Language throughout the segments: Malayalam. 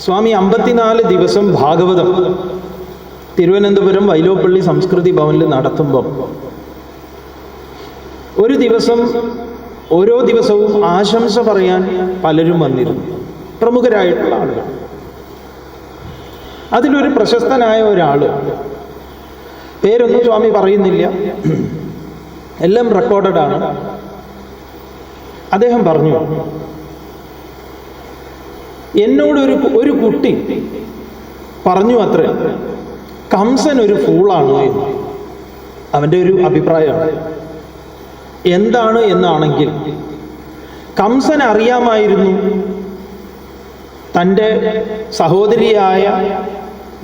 സ്വാമി അമ്പത്തിനാല് ദിവസം ഭാഗവതം. തിരുവനന്തപുരം വൈലോപ്പള്ളി സംസ്കൃതി ഭവനിൽ നടത്തുമ്പം. ഒരു ദിവസം ഓരോ ദിവസവും ആശംസ പറയാൻ പലരും വന്നിരുന്നു. പ്രമുഖരായിട്ടുള്ള ആളുകൾ. അതിലൊരു പ്രശസ്തനായ ഒരാൾ പേരൊന്നും സ്വാമി പറയുന്നില്ല. എല്ലാം റെക്കോർഡഡ് ആണ്. അദ്ദേഹം പറഞ്ഞു എന്നോട് ഒരു ഒരു കുട്ടി പറഞ്ഞു അത്രേ കംസൻ ഒരു ഫൂളാണ് എന്ന്. അവന്റെ ഒരു അഭിപ്രായമാണ് എന്താണ് എന്നാണെങ്കിൽ കംസൻ അറിയാമായിരുന്നു. തന്റെ സഹോദരിയായ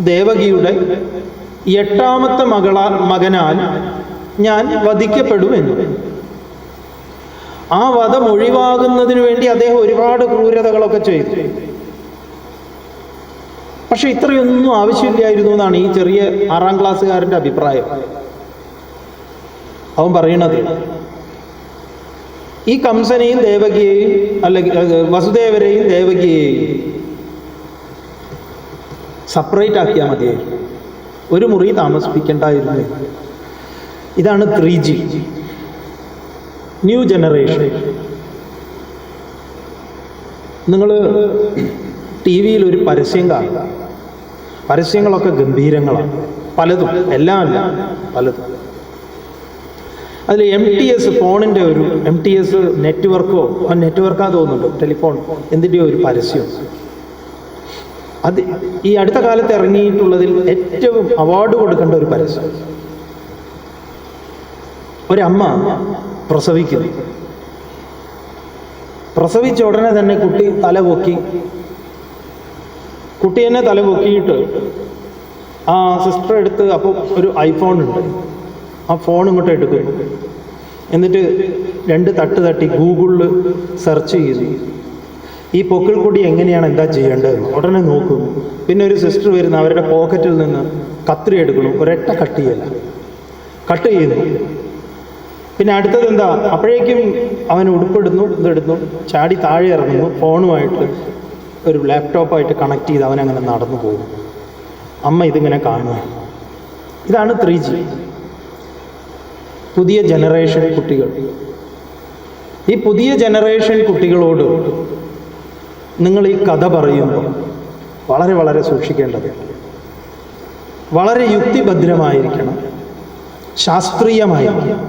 ദേവകിയുടെ എട്ടാമത്തെ മകളാൽ മകനാൽ ഞാൻ വധിക്കപ്പെടുമെന്ന്. ആ വധം ഒഴിവാകുന്നതിന് വേണ്ടി അദ്ദേഹം ഒരുപാട് ക്രൂരതകളൊക്കെ ചെയ്തു. പക്ഷെ ഇത്രയൊന്നും ആവശ്യമില്ലായിരുന്നു എന്നാണ് ഈ ചെറിയ ആറാം ക്ലാസ്സുകാരന്റെ അഭിപ്രായം. അവൻ പറയണത് ഈ കംസനെയും ദേവകിയെയും അല്ലെങ്കിൽ വസുദേവരെയും ദേവകിയെയും സെപ്പറേറ്റ് ആക്കിയാൽ മതിയായിരുന്നു ഒരു മുറി താമസിപ്പിക്കേണ്ടായിരുന്നു. ഇതാണ് ത്രീ ജി ന്യൂ ജനറേഷൻ. നിങ്ങൾ ടി വിയിൽ ഒരു പരസ്യം കാണും പരസ്യങ്ങളൊക്കെ ഗംഭീരങ്ങളാണ്. പലതും എല്ലാം അല്ല പലതും. അതിൽ എം ടി എസ് ഫോണിന്റെ ഒരു എം ടി എസ് നെറ്റ്വർക്കോ ആ നെറ്റ്വർക്കാ തോന്നുന്നുണ്ട് ടെലിഫോൺ എന്തിന്റെയോ ഒരു പരസ്യം. അത് ഈ അടുത്ത കാലത്ത് ഇറങ്ങിയിട്ടുള്ളതിൽ ഏറ്റവും അവാർഡ് കൊടുക്കേണ്ട ഒരു പരസ്യം. ഒരമ്മ പ്രസവിക്കുന്നു. പ്രസവിച്ച ഉടനെ തന്നെ കുട്ടി തല പൊക്കി കുട്ടി തന്നെ തല പൊക്കിയിട്ട് ആ സിസ്റ്റർ എടുത്ത് അപ്പോൾ ഒരു ഐഫോൺ ഉണ്ട്. ആ ഫോൺ ഇങ്ങോട്ട് എടുക്കും എന്നിട്ട് രണ്ട് തട്ട് തട്ടി ഗൂഗിളിൽ സെർച്ച് ചെയ്തു. ഈ പൊക്കിൾ കൂടി എങ്ങനെയാണ് എന്താ ചെയ്യേണ്ടത്? ഉടനെ നോക്കും. പിന്നെ ഒരു സിസ്റ്റർ വരുന്ന അവരുടെ പോക്കറ്റിൽ നിന്ന് കത്രി എടുക്കണം ഒരൊറ്റ കട്ട് ചെയ്യല കട്ട് ചെയ്യുന്നു. പിന്നെ അടുത്തത് എന്താ? അപ്പോഴേക്കും അവൻ ഉടുപ്പിടുന്നു ഇതെടുന്നു ചാടി താഴെ ഇറങ്ങുന്നു ഫോണുമായിട്ട് ഒരു ലാപ്ടോപ്പായിട്ട് കണക്ട് ചെയ്ത് അവനങ്ങനെ നടന്നു പോകും. അമ്മ ഇതിങ്ങനെ കാണുക ഇതാണ് ത്രീ ജി പുതിയ ജനറേഷൻ കുട്ടികൾ. ഈ പുതിയ ജനറേഷൻ കുട്ടികളോട് നിങ്ങൾ ഈ കഥ പറയുമ്പോൾ വളരെ വളരെ സൂക്ഷിക്കേണ്ടത് വളരെ യുക്തിഭദ്രമായിരിക്കണം. ശാസ്ത്രീയമായിരിക്കണം.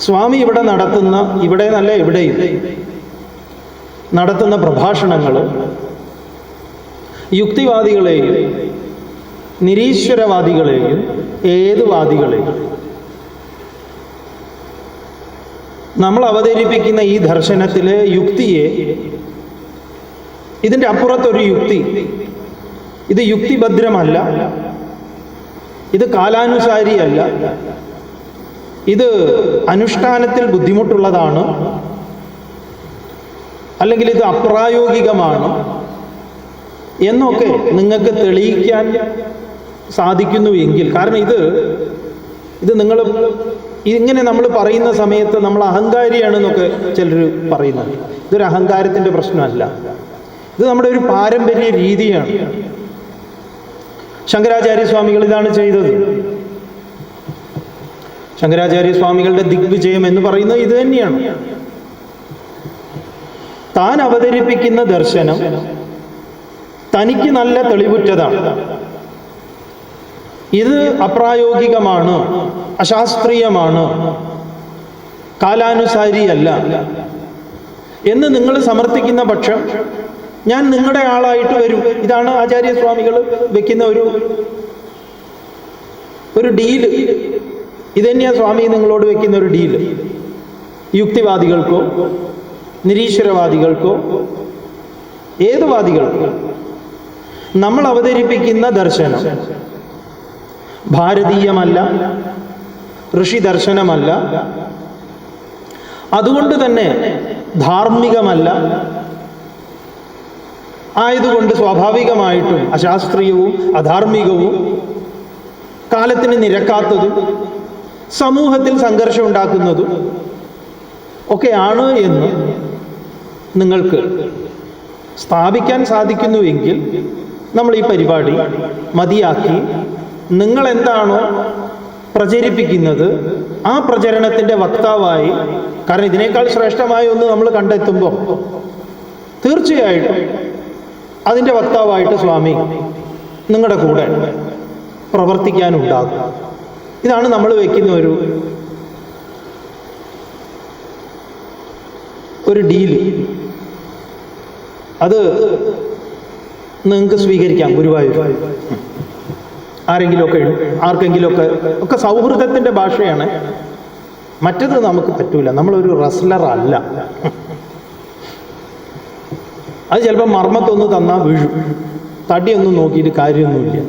സ്വാമി ഇവിടെ നടത്തുന്ന ഇവിടെ നല്ല എവിടെയും നടത്തുന്ന പ്രഭാഷണങ്ങൾ യുക്തിവാദികളെയും നിരീശ്വരവാദികളെയും ഏത് വാദികളെയും നമ്മൾ അവതരിപ്പിക്കുന്ന ഈ ദർശനത്തിലെ യുക്തിയെ ഇതിന്റെ അപ്പുറത്തൊരു യുക്തി. ഇത് യുക്തിഭദ്രമല്ല. ഇത് കാലാനുസാരിയല്ല. ഇത് അനുഷ്ഠാനത്തിൽ ബുദ്ധിമുട്ടുള്ളതാണ്. അല്ലെങ്കിൽ ഇത് അപ്രായോഗികമാണ് എന്നൊക്കെ നിങ്ങൾക്ക് തെളിയിക്കാൻ സാധിക്കുന്നു എങ്കിൽ. കാരണം ഇത് ഇത് നിങ്ങൾ ഇങ്ങനെ നമ്മൾ പറയുന്ന സമയത്ത് നമ്മൾ അഹങ്കാരിയാണെന്നൊക്കെ ചിലർ പറയുന്നത് ഇതൊരു അഹങ്കാരത്തിന്റെ പ്രശ്നമല്ല. ഇത് നമ്മുടെ ഒരു പാരമ്പര്യ രീതിയാണ്. ശങ്കരാചാര്യ സ്വാമികൾ ഇതാണ് ചെയ്തത്. ശങ്കരാചാര്യ സ്വാമികളുടെ ദിഗ്വിജയം എന്ന് പറയുന്നത് ഇത് തന്നെയാണ്. താൻ അവതരിപ്പിക്കുന്ന ദർശനം തനിക്ക് നല്ല തെളിവുറ്റതാണ്. ഇത് അപ്രായോഗികമാണ് അശാസ്ത്രീയമാണ് കാലാനുസാരിയല്ല എന്ന് നിങ്ങൾ സമർത്ഥിക്കുന്ന പക്ഷം ഞാൻ നിങ്ങളുടെ ആളായിട്ട് വരും. ഇതാണ് ആചാര്യസ്വാമികൾ വെക്കുന്ന ഒരു ഒരു ഡീൽ ഇതന്നെയാണ് സ്വാമി നിങ്ങളോട് വെക്കുന്ന ഒരു ഡീൽ യുക്തിവാദികൾക്കോ നിരീശ്വരവാദികൾക്കോ? ഏത് വാദികൾക്കോ? നമ്മൾ അവതരിപ്പിക്കുന്ന ദർശനം ഭാരതീയമല്ല ഋഷി ദർശനമല്ല. അതുകൊണ്ട് തന്നെ ധാർമ്മികമല്ല. ആയതുകൊണ്ട് സ്വാഭാവികമായിട്ടും അശാസ്ത്രീയവും അധാർമികവും കാലത്തിന് നിരക്കാത്തതും സമൂഹത്തിൽ സംഘർഷം ഉണ്ടാക്കുന്നതും ഒക്കെയാണ് എന്ന് നിങ്ങൾക്ക് സ്ഥാപിക്കാൻ സാധിക്കുന്നുവെങ്കിൽ നമ്മൾ ഈ പരിപാടി മതിയാക്കി. നിങ്ങൾ എന്താണോ പ്രചരിപ്പിക്കുന്നത് ആ പ്രചരണത്തിന്റെ വക്താവായി കാരണം ഇതിനേക്കാൾ ശ്രേഷ്ഠമായ ഒന്ന് നമ്മൾ കണ്ടെത്തുമ്പോൾ തീർച്ചയായിട്ടും അതിന്റെ വക്താവായിട്ട് സ്വാമി നിങ്ങളുടെ കൂടെ പ്രവർത്തിക്കാനുണ്ടാകും. ഇതാണ് നമ്മൾ വയ്ക്കുന്ന ഒരു ഒരു ഡീൽ. അത് നിങ്ങൾക്ക് സ്വീകരിക്കാം ഗുരുവായൂർ. ആരെങ്കിലുമൊക്കെ ആർക്കെങ്കിലുമൊക്കെ ഒക്കെ സൗഹൃദത്തിന്റെ ഭാഷയാണ്. മറ്റത് നമുക്ക് പറ്റൂല നമ്മളൊരു റസ്ലർ അല്ല. അത് ചിലപ്പോൾ മർമ്മത്തൊന്ന് തന്നാൽ വീഴും. തടിയൊന്നും നോക്കിയിട്ട് കാര്യമൊന്നുമില്ല.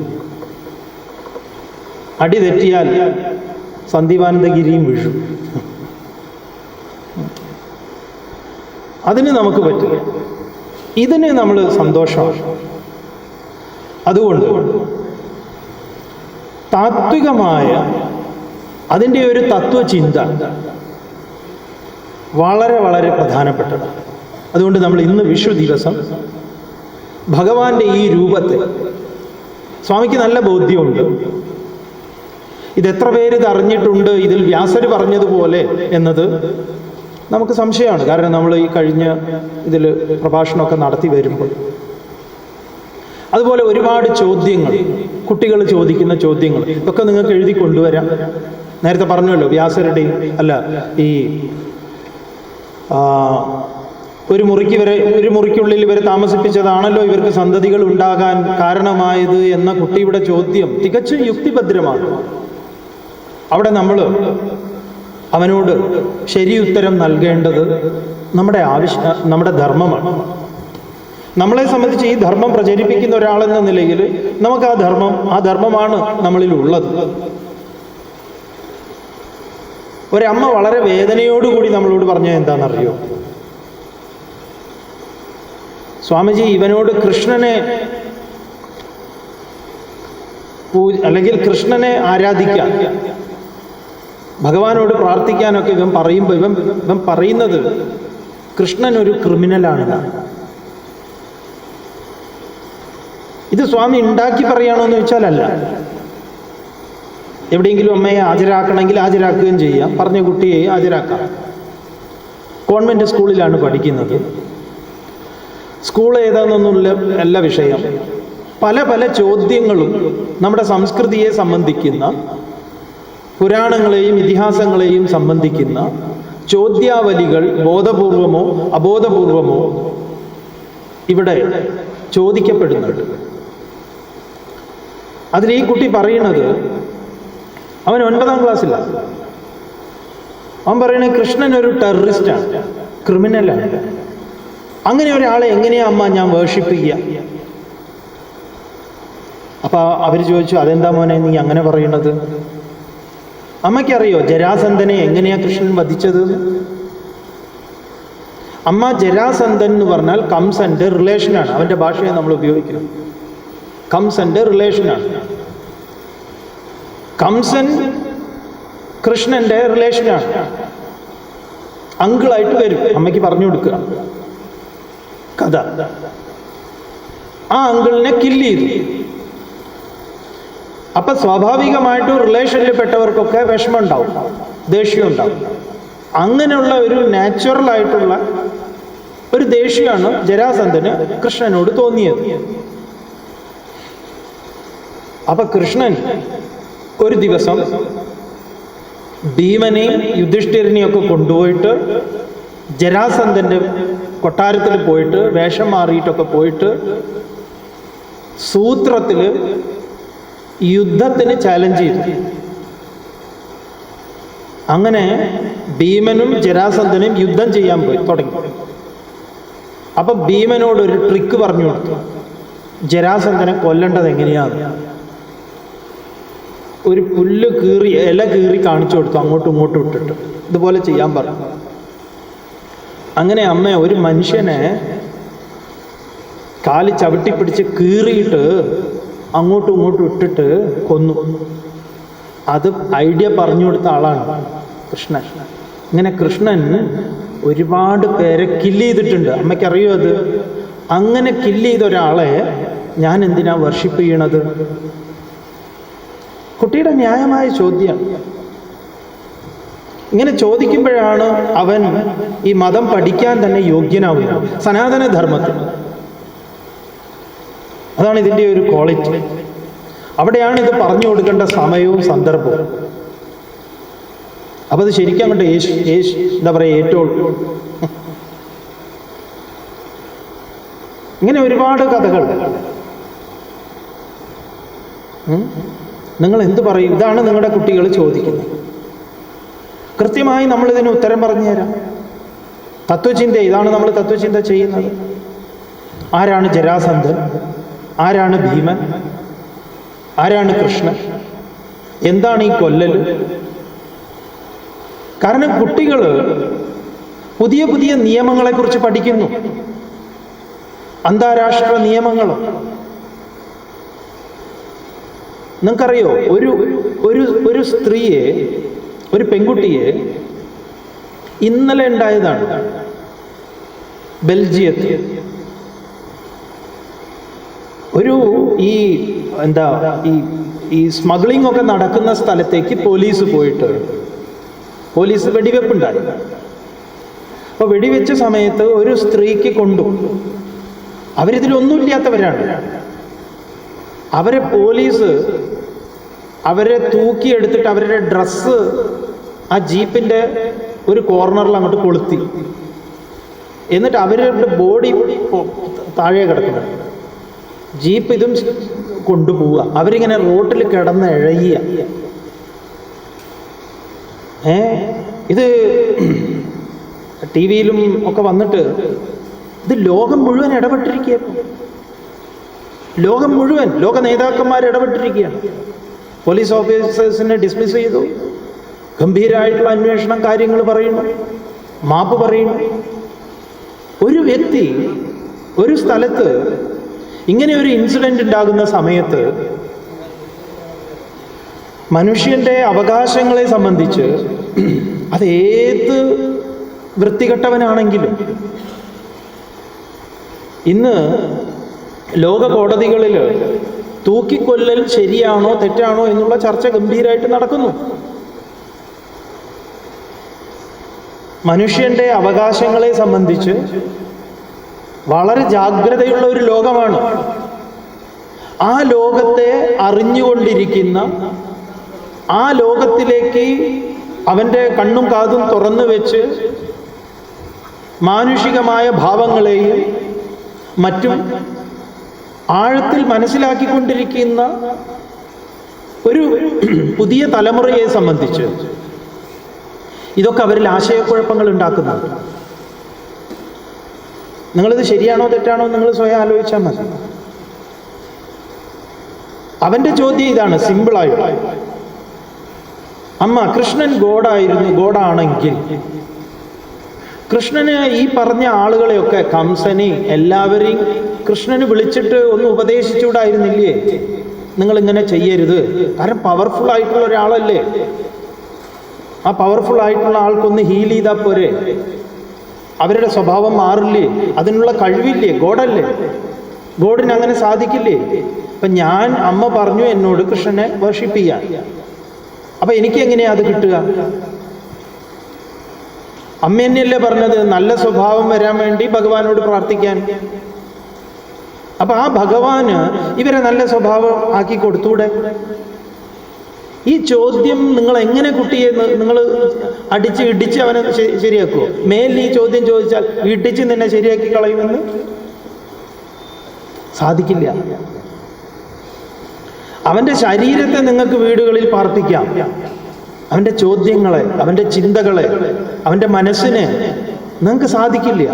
അടി തെറ്റിയാൽ സന്ദീപാനന്ദഗിരിയും വീഴും. അതിന് നമുക്ക് പറ്റില്ല ഇതിന് നമ്മൾ സന്തോഷമാണ്. അതുകൊണ്ട് താത്വികമായ അതിന്റെ ഒരു തത്വചിന്ത വളരെ വളരെ പ്രധാനപ്പെട്ടതാണ്. അതുകൊണ്ട് നമ്മൾ ഇന്ന് വിഷു ദിവസം ഭഗവാന്റെ ഈ രൂപത്തെ സ്വാമിക്ക് നല്ല ബോധ്യമുണ്ട്. ഇതെത്ര പേര് ഇത് അറിഞ്ഞിട്ടുണ്ട്? ഇതിൽ വ്യാസര് പറഞ്ഞതുപോലെ എന്നത് നമുക്ക് സംശയമാണ്. കാരണം നമ്മൾ ഈ കഴിഞ്ഞ ഇതിൽ പ്രഭാഷണമൊക്കെ നടത്തി വരുമ്പോൾ അതുപോലെ ഒരുപാട് ചോദ്യങ്ങൾ കുട്ടികൾ ചോദിക്കുന്ന ചോദ്യങ്ങൾ ഇതൊക്കെ നിങ്ങൾക്ക് എഴുതി കൊണ്ടുവരാം. നേരത്തെ പറഞ്ഞല്ലോ വ്യാസരുടെയും അല്ല ഈ ഒരു മുറിക്ക് വരെ ഒരു മുറിക്കുള്ളിൽ ഇവരെ താമസിപ്പിച്ചതാണല്ലോ ഇവർക്ക് സന്തതികൾ ഉണ്ടാകാൻ കാരണമായത് എന്ന കുട്ടിയുടെ ചോദ്യം തികച്ചും യുക്തിഭദ്രമാണ്. അവിടെ നമ്മൾ അവനോട് ശരി ഉത്തരം നൽകേണ്ടത് നമ്മുടെ ആവശ്യ നമ്മുടെ ധർമ്മമാണ്. നമ്മളെ സംബന്ധിച്ച് ഈ ധർമ്മം പ്രചരിപ്പിക്കുന്ന ഒരാളെന്ന നിലയിൽ നമുക്ക് ആ ധർമ്മം ആ ധർമ്മമാണ് നമ്മളിൽ ഉള്ളത് ഒരമ്മ വളരെ വേദനയോടുകൂടി നമ്മളോട് പറഞ്ഞത് എന്താണെന്നറിയോ? സ്വാമിജി ഇവനോട് കൃഷ്ണനെ അല്ലെങ്കിൽ കൃഷ്ണനെ ആരാധിക്കാൻ ഭഗവാനോട് പ്രാർത്ഥിക്കാനൊക്കെ ഇവൻ പറയുമ്പോൾ ഇവൻ ഇവൻ പറയുന്നത് കൃഷ്ണൻ ഒരു ക്രിമിനലാണെന്നാണ് ഇത് സ്വാമി ഉണ്ടാക്കി പറയുകയാണോ എന്ന് ചോദിച്ചാലല്ല. എവിടെയെങ്കിലും അമ്മയെ ഹാജരാക്കണമെങ്കിൽ ഹാജരാക്കുകയും ചെയ്യാം. പറഞ്ഞ കുട്ടിയെ ഹാജരാക്കാം. കോൺവെന്റ് സ്കൂളിലാണ് പഠിക്കുന്നത്. സ്കൂൾ ഏതാണെന്നൊന്നുമില്ല അല്ല വിഷയം. പല പല ചോദ്യങ്ങളും നമ്മുടെ സംസ്കൃതിയെ സംബന്ധിക്കുന്ന പുരാണങ്ങളെയും ഇതിഹാസങ്ങളെയും സംബന്ധിക്കുന്ന ചോദ്യാവലികൾ ബോധപൂർവമോ അബോധപൂർവമോ ഇവിടെ ചോദിക്കപ്പെടുന്നുണ്ട്. അതിൽ ഈ കുട്ടി പറയുന്നത് അവൻ ഒൻപതാം ക്ലാസ്സിലാണ് അവൻ പറയണേ കൃഷ്ണൻ ഒരു ടെററിസ്റ്റാണ് ക്രിമിനലാണ് അങ്ങനെ ഒരാളെ എങ്ങനെയാ അമ്മ ഞാൻ വേർഷിപ്പിക്കുക ചെയ്യുക അപ്പൊ അവർ ചോദിച്ചു അതെന്താ മോനെ നീ അങ്ങനെ പറയണത്? അമ്മയ്ക്കറിയോ ജരാസന്ധനെ എങ്ങനെയാ കൃഷ്ണൻ വധിച്ചത്? അമ്മ ജരാസന്ധൻ എന്ന് പറഞ്ഞാൽ കംസന്റെ റിലേഷനാണ് അവന്റെ ഭാഷയെ നമ്മൾ ഉപയോഗിക്കണം. കംസന്റെ റിലേഷനാണ് കംസൻ കൃഷ്ണന്റെ റിലേഷനാണ് അങ്കിളായിട്ട് വരും. അമ്മയ്ക്ക് പറഞ്ഞു കൊടുക്കുക. കഥ. ആ അങ്കിളിനെ കില്ല് ചെയ്തു. അപ്പൊ സ്വാഭാവികമായിട്ടും റിലേഷനിൽ പെട്ടവർക്കൊക്കെ വിഷമം ഉണ്ടാവും ദേഷ്യം ഉണ്ടാവും അങ്ങനെയുള്ള ഒരു നാച്ചുറൽ ആയിട്ടുള്ള ഒരു ദേഷ്യമാണ് ജരാസന്ധന് കൃഷ്ണനോട് തോന്നിയത്. അപ്പൊ കൃഷ്ണൻ ഒരു ദിവസം ഭീമനെയും യുധിഷ്ഠിരനെയും ഒക്കെ കൊണ്ടുപോയിട്ട് ജരാസന്ധന്റെ കൊട്ടാരത്തിൽ പോയിട്ട് വേഷം മാറിയിട്ടൊക്കെ പോയിട്ട് സൂത്രത്തിൽ യുദ്ധത്തിന് ചാലഞ്ച് ചെയ്തു. അങ്ങനെ ഭീമനും ജരാസന്ധനും യുദ്ധം ചെയ്യാൻ പോയി തുടങ്ങി. അപ്പൊ ഭീമനോട് ഒരു ട്രിക്ക് പറഞ്ഞു കൊടുത്തു. ജരാസന്ധനെ കൊല്ലേണ്ടത് എങ്ങനെയാണ്? ഒരു പുല്ല് കീറി ഇല കീറി കാണിച്ചു കൊടുത്തു അങ്ങോട്ടും ഇങ്ങോട്ടും ഇട്ടിട്ട്. ഇതുപോലെ ചെയ്യാൻ പറഞ്ഞു. അങ്ങനെ അമ്മ ഒരു മനുഷ്യനെ കാൽ ചവിട്ടി പിടിച്ച് കീറിയിട്ട് അങ്ങോട്ടും ഇങ്ങോട്ടും ഇട്ടിട്ട് കൊന്നു. അത് ഐഡിയ പറഞ്ഞു കൊടുത്ത ആളാണ് കൃഷ്ണൻ. ഇങ്ങനെ കൃഷ്ണൻ ഒരുപാട് പേരെ കില്ല് ചെയ്തിട്ടുണ്ട്. അമ്മയ്ക്കറിയോ അത്? അങ്ങനെ കില്ല് ചെയ്ത ഒരാളെ ഞാൻ എന്തിനാ വർഷിപ്പ് ചെയ്യണത്? കുട്ടിയുടെ ന്യായമായ ചോദ്യം. ഇങ്ങനെ ചോദിക്കുമ്പോഴാണ് അവൻ ഈ മതം പഠിക്കാൻ തന്നെ യോഗ്യനാവുന്നത്. സനാതന ധർമ്മത്തിൽ അതാണ് ഇതിന്റെ ഒരു ക്വാളിറ്റി അവിടെയാണ് ഇത് പറഞ്ഞു കൊടുക്കേണ്ട സമയവും സന്ദർഭവും. അപ്പം അത് ശരിക്കും അങ്ങോട്ട് യേശു യേശു എന്താ പറയുക ഏറ്റവും ഇങ്ങനെ ഒരുപാട് കഥകൾ? നിങ്ങൾ എന്ത് പറയും? ഇതാണ് നിങ്ങളുടെ കുട്ടികൾ ചോദിക്കുന്നത്. കൃത്യമായി നമ്മൾ ഇതിന് ഉത്തരം പറഞ്ഞു തരാം. തത്വചിന്ത ഇതാണ് നമ്മൾ തത്വചിന്ത ചെയ്യുന്നത്. ആരാണ് ജരാസന്ധൻ? ആരാണ് ഭീമൻ? ആരാണ് കൃഷ്ണൻ? എന്താണ് ഈ കൊല്ലൽ? കാരണം കുട്ടികൾ പുതിയ പുതിയ നിയമങ്ങളെക്കുറിച്ച് പഠിക്കുന്നു. അന്താരാഷ്ട്ര നിയമങ്ങൾ. നിങ്ങൾക്കറിയോ ഒരു ഒരു ഒരു സ്ത്രീയെ ഒരു പെൺകുട്ടിയെ ഇന്നലെ ഉണ്ടായതാണ് ബെൽജിയത്തിൽ. ഒരു ഈ എന്താ ഈ ഈ സ്മഗ്ലിംഗ് ഒക്കെ നടക്കുന്ന സ്ഥലത്തേക്ക് പോലീസ് പോയിട്ട് പോലീസ് വെടിവെപ്പുണ്ടായി. അപ്പോൾ വെടിവെച്ച സമയത്ത് ഒരു സ്ത്രീക്ക് കൊണ്ടു. അവരിതിലൊന്നുമില്ലാത്തവരാണ്. അവരെ പോലീസ് അവരെ തൂക്കിയെടുത്തിട്ട് അവരുടെ ഡ്രസ്സ് ആ ജീപ്പിന്റെ ഒരു കോർണറിൽ അങ്ങോട്ട് കൊളുത്തി. എന്നിട്ട് അവരുടെ ബോഡി താഴെ കിടക്കുന്നു. ജീപ്പ് ഇതും കൊണ്ടുപോവുക. അവരിങ്ങനെ റോട്ടിൽ കിടന്ന് ഇഴയുക. ഏ? ഇത് ടി വിയിലും ഒക്കെ വന്നിട്ട് ഇത് ലോകം മുഴുവൻ ഇടപെട്ടിരിക്കുക ലോകം മുഴുവൻ ലോക നേതാക്കന്മാർ ഇടപെട്ടിരിക്കുകയാണ്. പോലീസ് ഓഫീസേഴ്സിനെ ഡിസ്മിസ് ചെയ്തു. ഗംഭീരമായിട്ടുള്ള അന്വേഷണം കാര്യങ്ങൾ പറയുന്നു. മാപ്പ് പറയുന്നു. ഒരു വ്യക്തി ഒരു സ്ഥലത്ത് ഇങ്ങനെ ഒരു ഇൻസിഡന്റ് ഉണ്ടാകുന്ന സമയത്ത് മനുഷ്യന്റെ അവകാശങ്ങളെ സംബന്ധിച്ച് അത് ഏത് വൃത്തികെട്ടവനാണെങ്കിലും ഇന്ന് ലോക കോടതികളിൽ തൂക്കിക്കൊല്ലൽ ശരിയാണോ തെറ്റാണോ എന്നുള്ള ചർച്ച ഗംഭീരമായിട്ട് നടക്കുന്നു. മനുഷ്യന്റെ അവകാശങ്ങളെ സംബന്ധിച്ച് വളരെ ജാഗ്രതയുള്ള ഒരു ലോകമാണ്. ആ ലോകത്തെ അറിഞ്ഞുകൊണ്ടിരിക്കുന്ന ആ ലോകത്തിലേക്ക് അവന്റെ കണ്ണും കാതും തുറന്നു വെച്ച് മാനുഷികമായ ഭാവങ്ങളെയും മറ്റും ആഴത്തിൽ മനസ്സിലാക്കിക്കൊണ്ടിരിക്കുന്ന ഒരു പുതിയ തലമുറയെ സംബന്ധിച്ച് ഇതൊക്കെ അവരിൽ ആശയക്കുഴപ്പങ്ങൾ ഉണ്ടാക്കുന്നുണ്ട്. നിങ്ങളിത് ശരിയാണോ തെറ്റാണോ നിങ്ങൾ സ്വയം ആലോചിച്ചാൽ മതി. അവന്റെ ചോദ്യം ഇതാണ് സിമ്പിളായിട്ട് അമ്മ കൃഷ്ണൻ ഗോഡായിരുന്നു ഗോഡാണെങ്കിൽ. കൃഷ്ണന് ഈ പറഞ്ഞ ആളുകളെയൊക്കെ കംസനെ എല്ലാവരെയും കൃഷ്ണന് വിളിച്ചിട്ട് ഒന്ന് ഉപദേശിച്ചുകൂടായിരുന്നില്ലേ? നിങ്ങൾ ഇങ്ങനെ ചെയ്യരുത്. കാരണം പവർഫുൾ ആയിട്ടുള്ള ഒരാളല്ലേ? ആ പവർഫുൾ ആയിട്ടുള്ള ആൾക്കൊന്ന് ഹീൽ ചെയ്താൽ പോരെ? അവരുടെ സ്വഭാവം മാറില്ലേ? അതിനുള്ള കഴിവില്ലേ? ഗോഡല്ലേ? ഗോഡിന് അങ്ങനെ സാധിക്കില്ലേ? അപ്പം ഞാൻ അമ്മ പറഞ്ഞു എന്നോട് കൃഷ്ണനെ വർഷിപ്പ് ചെയ്യാൻ അപ്പം എനിക്ക് എങ്ങനെയാ അത് കിട്ടുക? അമ്മ തന്നെയല്ലേ പറഞ്ഞത് നല്ല സ്വഭാവം വരാൻ വേണ്ടി ഭഗവാനോട് പ്രാർത്ഥിക്കാൻ. അപ്പം ആ ഭഗവാന് ഇവരെ നല്ല സ്വഭാവം ആക്കി കൊടുത്തൂടെ? ഈ ചോദ്യം നിങ്ങൾ എങ്ങനെ കുട്ടിയെ നിങ്ങൾ അടിച്ച് ഇടിച്ച് അവനെ ശരിയാക്കുമോ മേലിൽ ഈ ചോദ്യം ചോദിച്ചാൽ ഇടിച്ച് നിന്നെ ശരിയാക്കി കളയുമെന്ന്? സാധിക്കില്ല. അവന്റെ ശരീരത്തെ നിങ്ങൾക്ക് വീടുകളിൽ പാർപ്പിക്കാം. അവന്റെ ചോദ്യങ്ങളെ അവന്റെ ചിന്തകളെ അവന്റെ മനസ്സിനെ നിങ്ങൾക്ക് സാധിക്കില്ല.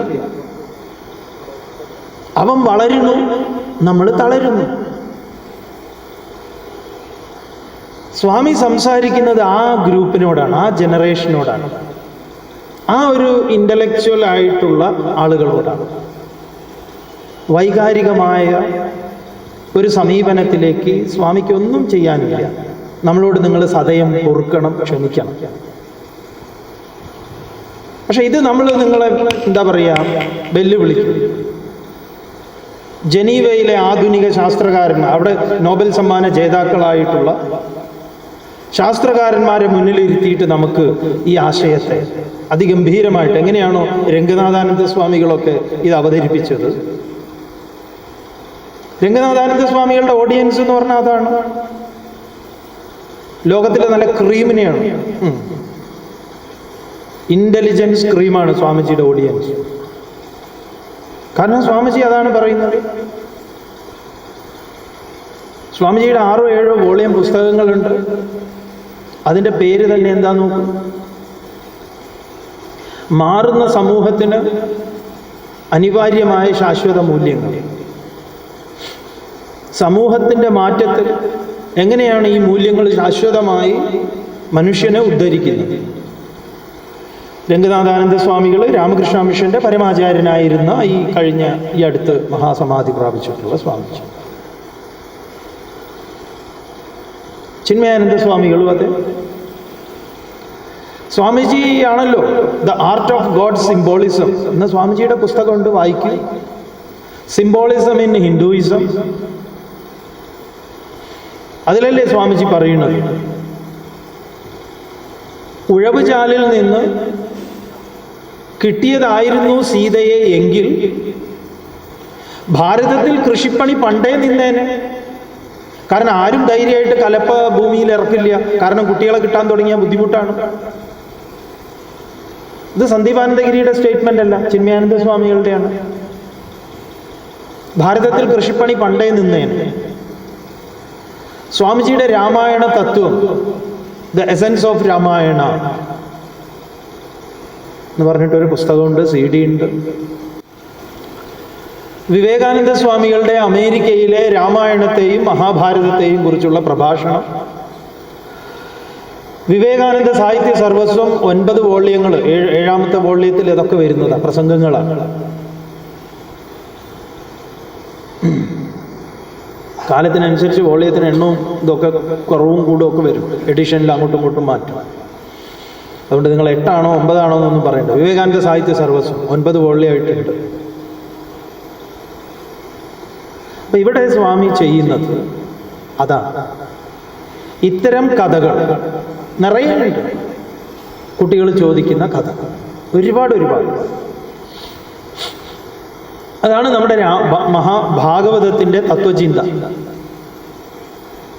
അവൻ വളരുന്നു നമ്മൾ തളരുന്നു. സ്വാമി സംസാരിക്കുന്നത് ആ ഗ്രൂപ്പിനോടാണ് ആ ജനറേഷനോടാണ്. ആ ഒരു ഇന്റലക്ച്വൽ ആയിട്ടുള്ള ആളുകളോടാണ്. വൈകാരികമായ ഒരു സമീപനത്തിലേക്ക് സ്വാമിക്ക് ഒന്നും ചെയ്യാനില്ല. നമ്മളോട് നിങ്ങൾ സതയം പൊറുക്കണം ക്ഷമിക്കണം. പക്ഷെ ഇത് നമ്മൾ നിങ്ങളെ എന്താ പറയുക വെല്ലുവിളിക്കും. ജനീവയിലെ ആധുനിക ശാസ്ത്രകാരന് അവിടെ നോബൽ സമ്മാന ജേതാക്കളായിട്ടുള്ള ശാസ്ത്രകാരന്മാരെ മുന്നിലിരുത്തിയിട്ട് നമുക്ക് ഈ ആശയത്തെ അതിഗംഭീരമായിട്ട് എങ്ങനെയാണോ രംഗനാഥാനന്ദ സ്വാമികളൊക്കെ ഇത് അവതരിപ്പിച്ചത്. രംഗനാഥാനന്ദ സ്വാമികളുടെ ഓഡിയൻസ് എന്ന് പറഞ്ഞാൽ അതാണ്. ലോകത്തിലെ നല്ല ക്രീമിനെയാണ് ഇന്റലിജൻസ് ക്രീമാണ് സ്വാമിജിയുടെ ഓഡിയൻസ് കാരണം സ്വാമിജി അതാണ് പറയുന്നത്. സ്വാമിജിയുടെ ആറോ ഏഴോ വോളിയം പുസ്തകങ്ങളുണ്ട്. അതിന്റെ പേര് തന്നെ എന്താ നോക്കും? മാറുന്ന സമൂഹത്തിന് അനിവാര്യമായ ശാശ്വത മൂല്യങ്ങൾ. സമൂഹത്തിന്റെ മാറ്റത്തിൽ എങ്ങനെയാണ് ഈ മൂല്യങ്ങൾ ശാശ്വതമായി മനുഷ്യനെ ഉദ്ധരിക്കുന്നത്? രംഗനാഥാനന്ദ സ്വാമികൾ രാമകൃഷ്ണ മിഷന്റെ പരമാചാര്യനായിരുന്ന ഈ കഴിഞ്ഞ ഈ അടുത്ത് മഹാസമാധി പ്രാപിച്ചിട്ടുള്ള സ്വാമിജി. ചിന്മയാനന്ദ സ്വാമികളും അതെ. സ്വാമിജി ആണല്ലോ the art of God symbolism. എന്ന സ്വാമിജിയുടെ പുസ്തകമുണ്ട് വായിക്കും. Symbolism in Hinduism. അതിലല്ലേ സ്വാമിജി പറയുന്നത്? ഉഴവുചാലിൽ നിന്ന് കിട്ടിയതായിരുന്നു സീതയെ എങ്കിൽ ഭാരതത്തിൽ കൃഷിപ്പണി പണ്ടേ നിന്നേനെ. കാരണം ആരും ധൈര്യമായിട്ട് കലപ്പ ഭൂമിയിൽ ഇറക്കില്ല. കാരണം കുട്ടികളെ കിട്ടാൻ തുടങ്ങിയ ബുദ്ധിമുട്ടാണ്. ഇത് സന്ദീപാനന്ദഗിരിയുടെ സ്റ്റേറ്റ്മെന്റ് അല്ല ചിന്മയാനന്ദ സ്വാമികളുടെയാണ്. ഭാരതത്തിൽ കൃഷിപ്പണി പണ്ടേ നിന്നേ സ്വാമിജിയുടെ രാമായണ തത്വം ദ എസൻസ് ഓഫ് രാമായണ എന്ന് പറഞ്ഞിട്ടൊരു പുസ്തകമുണ്ട് സി ഡി ഉണ്ട്. വിവേകാനന്ദ സ്വാമികളുടെ അമേരിക്കയിലെ രാമായണത്തെയും മഹാഭാരതത്തെയും കുറിച്ചുള്ള പ്രഭാഷണം. വിവേകാനന്ദ സാഹിത്യ സർവസ്വം ഒൻപത് വോള്യങ്ങൾ ഏഴാമത്തെ വോള്യത്തിൽ ഇതൊക്കെ വരുന്നതാണ് പ്രസംഗങ്ങളാണ്. കാലത്തിനനുസരിച്ച് വോള്യത്തിന് എണ്ണവും ഇതൊക്കെ കുറവും കൂടും ഒക്കെ വരും. എഡിഷനിൽ അങ്ങോട്ടും ഇങ്ങോട്ടും മാറ്റും. അതുകൊണ്ട് നിങ്ങൾ എട്ടാണോ ഒമ്പതാണോ എന്നൊന്നും പറയണ്ട. വിവേകാനന്ദ സാഹിത്യ സർവസ്വം ഒൻപത് വോള്യമായിട്ടുണ്ട്. അപ്പൊ ഇവിടെ സ്വാമി ചെയ്യുന്നത് അതാണ് ഇത്തരം കഥകൾ നിറയെ ഉണ്ട്. കുട്ടികൾ ചോദിക്കുന്ന കഥ. ഒരുപാട് ഒരുപാട്. അതാണ് നമ്മുടെ മഹാഭാഗവതത്തിന്റെ തത്വചിന്ത.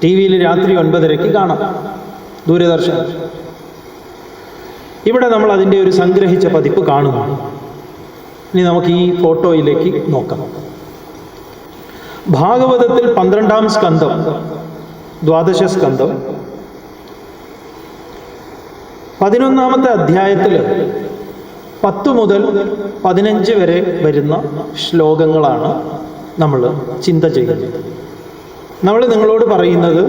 ടി വിയിൽ രാത്രി ഒൻപതരയ്ക്ക് കാണാം. ദൂരദർശൻ. ഇവിടെ നമ്മൾ അതിന്റെ ഒരു സംഗ്രഹിച്ച പതിപ്പ് കാണുന്നു. ഇനി നമുക്ക് ഈ ഫോട്ടോയിലേക്ക് നോക്കാം. ഭാഗവതത്തിൽ പന്ത്രണ്ടാം സ്കന്ധം ദ്വാദശ സ്കന്ധം. പതിനൊന്നാമത്തെ അധ്യായത്തിൽ പത്ത് മുതൽ പതിനഞ്ച് വരെ വരുന്ന ശ്ലോകങ്ങളാണ് നമ്മൾ ചിന്ത ചെയ്യുന്നത്. നമ്മൾ നിങ്ങളോട് പറയുന്നത്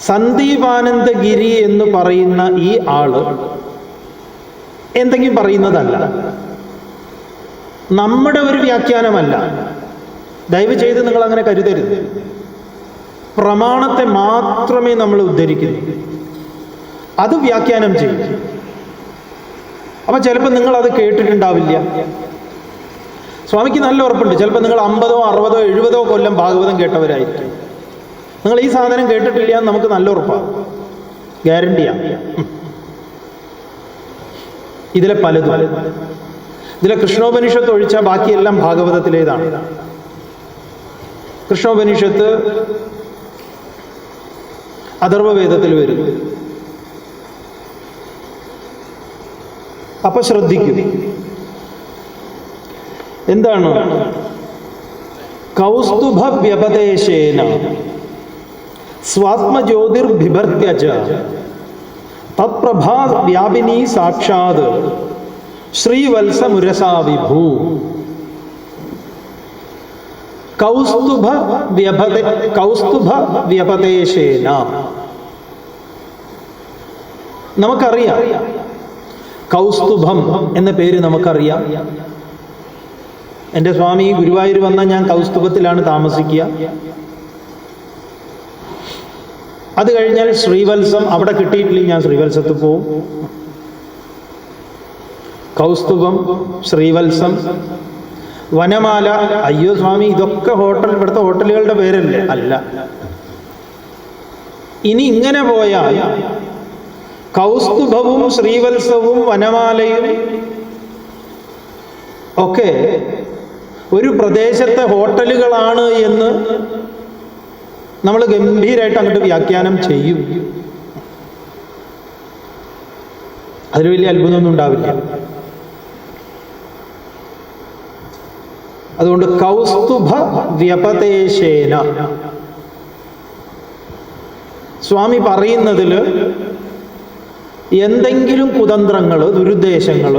സന്ദീപാനന്ദഗിരി എന്ന് പറയുന്ന ഈ ആൾ എന്തെങ്കിലും പറയുന്നതല്ല. നമ്മുടെ ഒരു വ്യാഖ്യാനമല്ല. ദയവ് ചെയ്ത് നിങ്ങൾ അങ്ങനെ കരുതരുത്. പ്രമാണത്തെ മാത്രമേ നമ്മൾ ഉദ്ധരിക്കുന്നു അത് വ്യാഖ്യാനം ചെയ്യും. അപ്പൊ ചിലപ്പോൾ നിങ്ങൾ അത് കേട്ടിട്ടുണ്ടാവില്ല. സ്വാമിക്ക് നല്ല ഉറപ്പുണ്ട്. ചിലപ്പോൾ നിങ്ങൾ അമ്പതോ അറുപതോ എഴുപതോ കൊല്ലം ഭാഗവതം കേട്ടവരായിരിക്കും. നിങ്ങൾ ഈ സാധനം കേട്ടിട്ടില്ല എന്ന് നമുക്ക് നല്ല ഉറപ്പാണ് ഗ്യാരണ്ടിയാണ് ഇതിലെ പലതും. ഇതിലെ കൃഷ്ണോപനിഷത്ത് ഒഴിച്ച ബാക്കിയെല്ലാം ഭാഗവതത്തിലേതാണ്. കൃഷ്ണോപനിഷത്ത് അഥർവവേദത്തിൽ വരും. അപ്പൊ ശ്രദ്ധിക്കും. എന്താണ്? കൗസ്തുഭ വ്യപദേശേന സ്വാത്മജ്യോതിർഭിഭർത്യജ തത്പ്രഭാ വ്യാപിനി സാക്ഷാത് ശ്രീവത്സമുരസാ വിഭൂ കൗസ്തുഭ വ്യപദ കൗസ്തുഭ വ്യപദേശേന. നമുക്കറിയാം. കൗസ്തുഭം എന്ന പേര് നമുക്കറിയാം. എന്റെ സ്വാമി ഗുരുവായൂർ വന്ന ഞാൻ കൗസ്തുഭത്തിലാണ് താമസിക്കുക. അത് കഴിഞ്ഞാൽ ശ്രീവത്സം അവിടെ കിട്ടിയിട്ടില്ല ഞാൻ ശ്രീവത്സത്ത് പോവും. കൗസ്തുഭം ശ്രീവത്സം വനമാല അയ്യോ സ്വാമി ഇതൊക്കെ ഹോട്ടൽ ഇവിടുത്തെ ഹോട്ടലുകളുടെ പേരല്ലേ? അല്ല. ഇനി ഇങ്ങനെ പോയാൽ കൗസ്തുഭവും ശ്രീവത്സവും വനമാലയും ഒക്കെ ഒരു പ്രദേശത്തെ ഹോട്ടലുകളാണ് എന്ന് നമ്മൾ ഗംഭീരമായിട്ട് അങ്ങോട്ട് വ്യാഖ്യാനം ചെയ്യും. അതിൽ വലിയ അത്ഭുതമൊന്നും ഉണ്ടാവില്ല. അതുകൊണ്ട് കൗസ്തുഭ വ്യപദേശേന. സ്വാമി പറയുന്നതിൽ എന്തെങ്കിലും കുതന്ത്രങ്ങൾ ദുരുദ്ദേശങ്ങൾ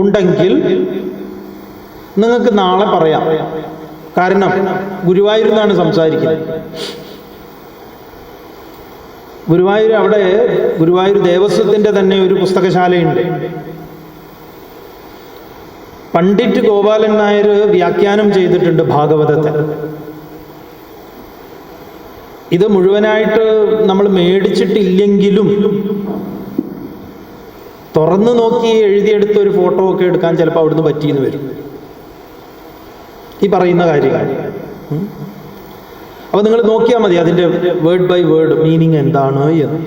ഉണ്ടെങ്കിൽ നിങ്ങൾക്ക് നാളെ പറയാം. കാരണം ഗുരുവായൂരിന്നാണ് സംസാരിക്കുന്നത്. ഗുരുവായൂർ അവിടെ ഗുരുവായൂർ ദേവസ്വത്തിന്റെ തന്നെ ഒരു പുസ്തകശാലയുണ്ട്. പണ്ഡിറ്റ് ഗോപാലൻ നായർ വ്യാഖ്യാനം ചെയ്തിട്ടുണ്ട് ഭാഗവതത്തെ ഇത് മുഴുവനായിട്ട് നമ്മൾ മേടിച്ചിട്ടില്ലെങ്കിലും തുറന്നു നോക്കി എഴുതിയെടുത്ത ഒരു ഫോട്ടോ ഒക്കെ എടുക്കാൻ ചിലപ്പോൾ അവിടുന്ന് പറ്റിയെന്ന് വരും. ഈ പറയുന്ന അപ്പൊ അപ്പോൾ നിങ്ങൾ നോക്കിയാൽ മതി അതിന്റെ വേർഡ് ബൈ വേർഡ് മീനിങ് എന്താണ് എന്ന്.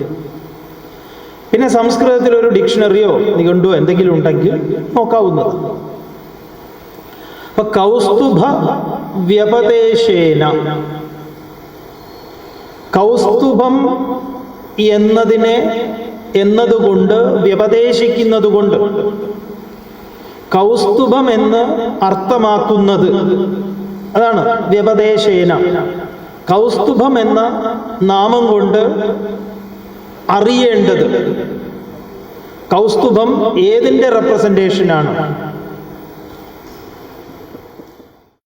പിന്നെ സംസ്കൃതത്തിൽ ഒരു ഡിക്ഷണറിയോ നിഘണ്ടോ എന്തെങ്കിലും ഉണ്ടെങ്കിൽ നോക്കാവുന്നത് അപ്പൊ കൗസ്തുഭ വ്യപദേശേന. കൗസ്തുഭം എന്നതിനെ എന്നതുകൊണ്ട് വ്യപദേശിക്കുന്നത് കൊണ്ട് കൗസ്തുഭം എന്ന് അർത്ഥമാക്കുന്നത് അതാണ് വ്യപദേശേന. കൗസ്തുഭം എന്ന നാമം കൊണ്ട് അറിയേണ്ടത്. കൗസ്തുഭം ഏതിന്റെ റെപ്രസെന്റേഷനാണ്